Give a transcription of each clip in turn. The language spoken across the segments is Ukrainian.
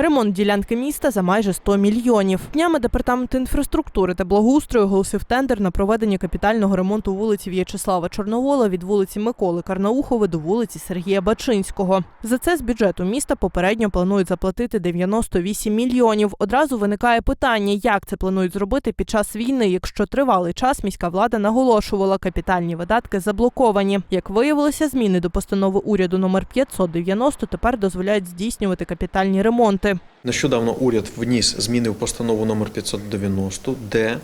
Ремонт ділянки міста за майже 100 мільйонів. Днями департамент інфраструктури та благоустрою оголосив тендер на проведення капітального ремонту вулиці В'ячеслава Чорновола від вулиці Миколи Карнаухова до вулиці Сергія Бачинського. За це з бюджету міста попередньо планують заплатити 98 мільйонів. Одразу виникає питання, як це планують зробити під час війни, якщо тривалий час міська влада наголошувала, капітальні видатки заблоковані. Як виявилося, зміни до постанови уряду номер 590 тепер дозволяють здійснювати капітальні ремонти. Нещодавно уряд вніс зміни в постанову номер 590, де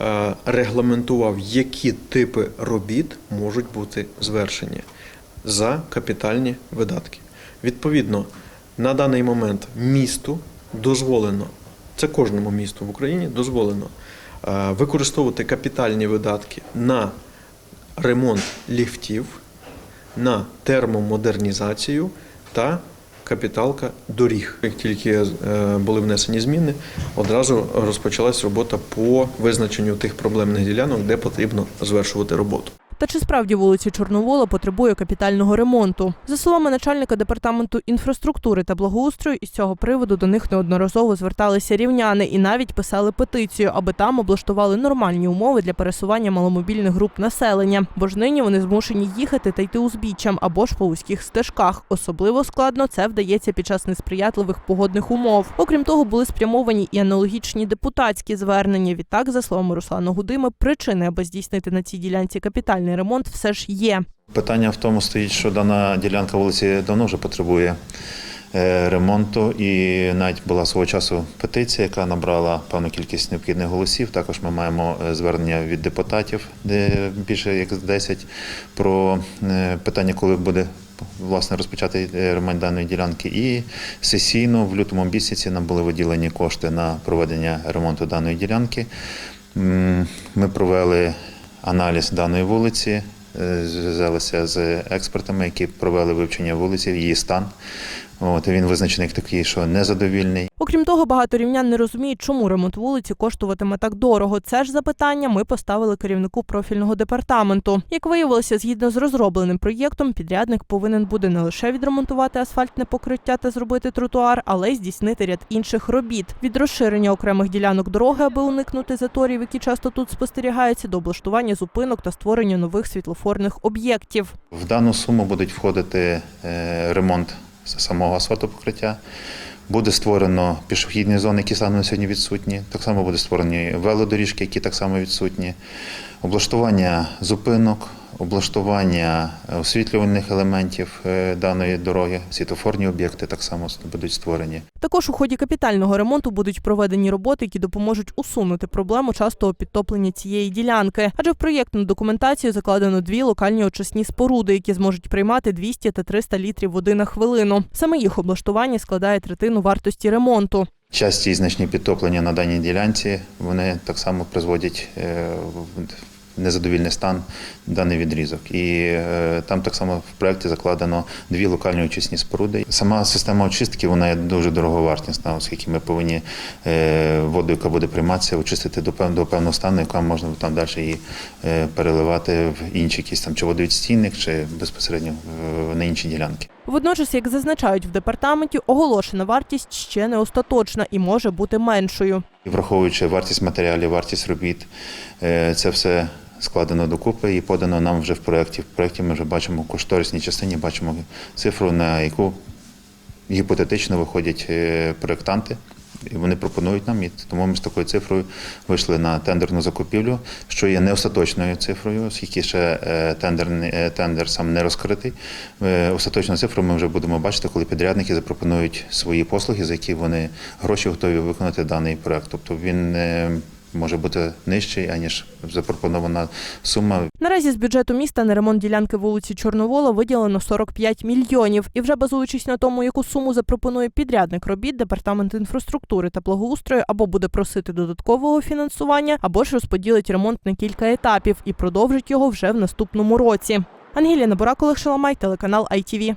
е, регламентував, які типи робіт можуть бути звершені за капітальні видатки. Відповідно, на даний момент місту дозволено, це кожному місту в Україні дозволено е, використовувати капітальні видатки на ремонт ліфтів, на термомодернізацію та капіталка доріг. Як тільки е, були внесені зміни, одразу розпочалась робота по визначенню тих проблемних ділянок, де потрібно звершувати роботу. Та чи справді вулиці Чорновола потребує капітального ремонту? За словами начальника департаменту інфраструктури та благоустрою, із цього приводу до них неодноразово зверталися рівняни і навіть писали петицію, аби там облаштували нормальні умови для пересування маломобільних груп населення. Бо ж нині вони змушені їхати та йти узбіччям або ж по вузьких стежках. Особливо складно це вдається під час несприятливих погодних умов. Окрім того, були спрямовані і аналогічні депутатські звернення. Відтак, за словами Руслана Гудими, причини, аби здійснити на цій ділянці капітальний ремонт, все ж є. Питання в тому стоїть, що дана ділянка вулиці давно вже потребує е, ремонту, і навіть була свого часу петиція, яка набрала певну кількість необхідних голосів. Також ми маємо е, звернення від депутатів, де більше як 10, про е, питання, коли буде. Власне, розпочати ремонт даної ділянки, і сесійно в лютому місяці нам були виділені кошти на проведення ремонту даної ділянки. Ми провели аналіз даної вулиці, е, зв'язалися з експертами, які провели вивчення вулиці, її стан. От, і він визначений як такий, що незадовільний. Окрім того, багато рівнян не розуміють, чому ремонт вулиці коштуватиме так дорого. Це ж запитання ми поставили керівнику профільного департаменту. Як виявилося, згідно з розробленим проєктом, підрядник повинен буде не лише відремонтувати асфальтне покриття та зробити тротуар, але й здійснити ряд інших робіт від розширення окремих ділянок дороги, аби уникнути заторів, які часто тут спостерігаються, до облаштування зупинок та створення нових світлофорних об'єктів. В дану суму будуть входити е, ремонт самого асфальтопокриття. Буде створено пішохідні зони, які саме сьогодні відсутні. Так само буде створені велодоріжки, які так само відсутні. Облаштування зупинок, облаштування освітлювальних елементів е, даної дороги, світофорні об'єкти так само будуть створені. Також у ході капітального ремонту будуть проведені роботи, які допоможуть усунути проблему частого підтоплення цієї ділянки. Адже в проєктну документацію закладено дві локальні очисні споруди, які зможуть приймати 200 та 300 літрів води на хвилину. Саме їх облаштування складає третину вартості ремонту. Часті і значні підтоплення на даній ділянці вони так само призводять е, незадовільний стан даний відрізок. І е, там так само в проєкті закладено дві локальні очисні споруди. Сама система очистки вона є дуже дороговартісна, оскільки ми повинні е, воду, яка буде прийматися, очистити до певного, до певного стану, яка можна там далі її е, переливати в інші якісь там чи водовідстійник, чи безпосередньо в- на інші ділянки. Водночас, як зазначають в департаменті, оголошена вартість ще не остаточна і може бути меншою. Враховуючи вартість матеріалів, вартість робіт, це все складено докупи і подано нам вже в проєкті. В проєкті ми вже бачимо в кошторисній частині, бачимо цифру, на яку гіпотетично виходять е, проєктанти. І вони пропонують нам, і тому ми з такою цифрою вийшли на тендерну закупівлю, що є не остаточною цифрою, оскільки ще е, тендер, е, тендер сам не розкритий. Остаточну цифру ми вже будемо бачити, коли підрядники запропонують свої послуги, за які вони гроші готові виконати даний проект. Тобто він може бути нижчий, аніж запропонована сума. Наразі з бюджету міста на ремонт ділянки вулиці Чорновола виділено 45 мільйонів. І вже базуючись на тому, яку суму запропонує підрядник робіт, департамент інфраструктури та благоустрою або буде просити додаткового фінансування, або ж розподілить ремонт на кілька етапів і продовжить його вже в наступному році. Ангеліна Бурак, Олег Шаламай, телеканал ITV.